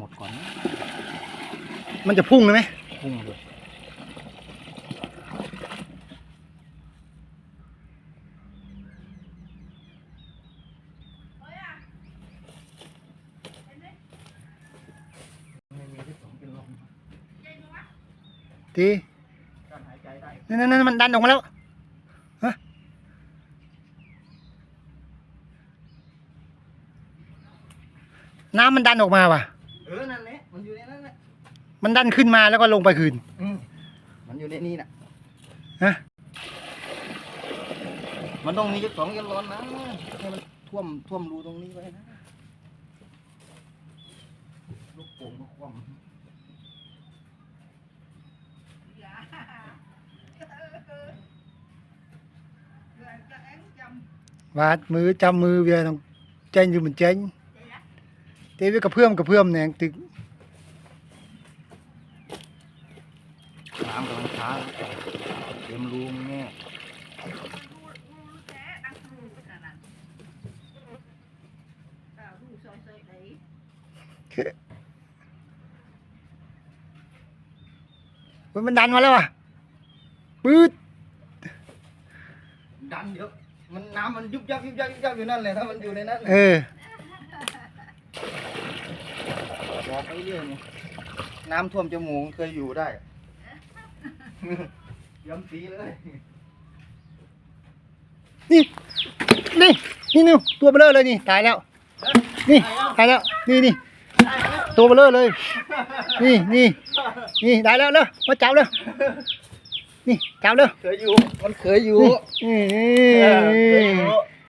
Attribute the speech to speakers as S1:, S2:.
S1: หมดก่อนนะ
S2: มันจะพุ่งเลยไหม
S1: พุ่งเลยไม่มีที่สองเป็นลม
S2: ที
S1: การหายใจได้
S2: นั่นนั่นมันดันออกมาแล้วฮะน้ำมันดันออกมาว่ะ
S1: เออนั่นแหละมันอยู่ในนั้นแหละ
S2: มันดันขึ้นมาแล้วก็ลงไปคืน
S1: อืมมันอยู่ในนี่น่ะ
S2: ฮะ
S1: มันต้องมีเจ้าของกันร้อนนะให้มันท่วมท่วมรูตรงนี้ไว้นะลูกโป่งก็คว่ำ
S2: วาดมือจำมือเวียต้องเจนอยู่เหมือนเจน เตวิกระเพื่อมกระเพื่อมเนี่ยตึก
S1: น้ำกำลังช้าเต็มรูมแน่
S2: เฮ้ยมันดันมาแล้วว่ะปื๊ด
S1: ดันเยอะมันน้ำมันยุบยับยุบยับยุบยับอยู่นั่นแหละถ้ามันอยู่ในนั้น
S2: เออ
S1: บอกไปเรื่อยนี่น้ำท่วมจมูกเคยอยู่ได้ย้ำสีเลย
S2: นี่นี่นี่นี่ตัวเบลอเลยนี่ตายแล้ว นี่ตายแล้วนี่นี่ตัวเบลอเลย นี่นี่นี่ตายแล้วเลยมาจับเลยนี่จับเลย
S1: เคยอยู่มันเคยอยู่
S2: นี่
S1: เออเคยอยู่